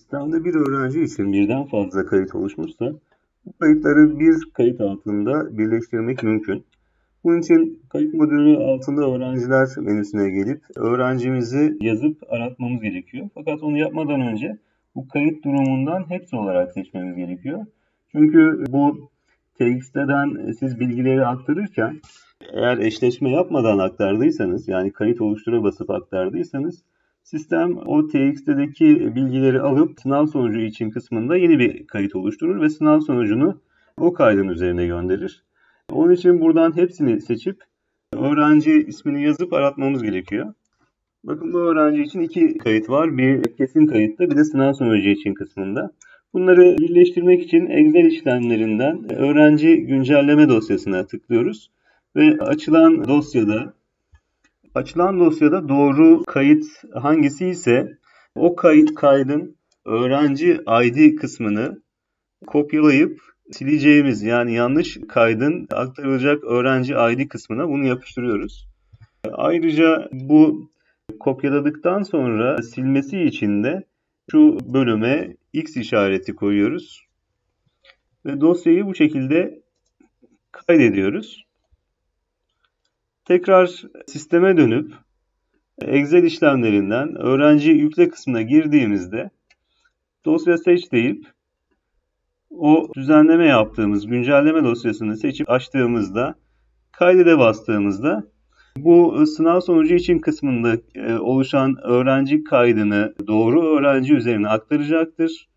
Sistemde bir öğrenci için birden fazla kayıt oluşmuşsa bu kayıtları bir kayıt altında birleştirmek mümkün. Bunun için kayıt modülü altında öğrenciler menüsüne gelip öğrencimizi yazıp aratmamız gerekiyor. Fakat onu yapmadan önce bu kayıt durumundan hepsi olarak seçmemiz gerekiyor. Çünkü bu TXT'den siz bilgileri aktarırken eğer eşleşme yapmadan aktardıysanız yani kayıt oluştura basıp aktardıysanız sistem o TXT'deki bilgileri alıp sınav sonucu için kısmında yeni bir kayıt oluşturur ve sınav sonucunu o kaydın üzerine gönderir. Onun için buradan hepsini seçip öğrenci ismini yazıp aratmamız gerekiyor. Bakın bu öğrenci için iki kayıt var. Bir kesin kayıtta bir de sınav sonucu için kısmında. Bunları birleştirmek için Excel işlemlerinden öğrenci güncelleme dosyasına tıklıyoruz. Ve açılan dosyada açılan dosyada doğru kayıt hangisi ise o kayıt kaydın öğrenci ID kısmını kopyalayıp sileceğimiz yani yanlış kaydın aktarılacak öğrenci ID kısmına bunu yapıştırıyoruz. Ayrıca bu kopyaladıktan sonra silmesi için de şu bölüme X işareti koyuyoruz. Ve dosyayı bu şekilde kaydediyoruz. Tekrar sisteme dönüp Excel işlemlerinden öğrenci yükle kısmına girdiğimizde dosya seç deyip o düzenleme yaptığımız güncelleme dosyasını seçip açtığımızda kaydede bastığımızda bu sınav sonucu için kısmında e, oluşan öğrenci kaydını doğru öğrenci üzerine aktaracaktır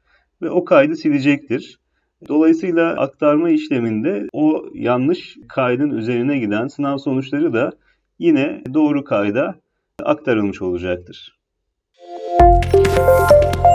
ve o kaydı silecektir. Dolayısıyla aktarma işleminde o yanlış kaydın üzerine giden sınav sonuçları da yine doğru kayda aktarılmış olacaktır. Müzik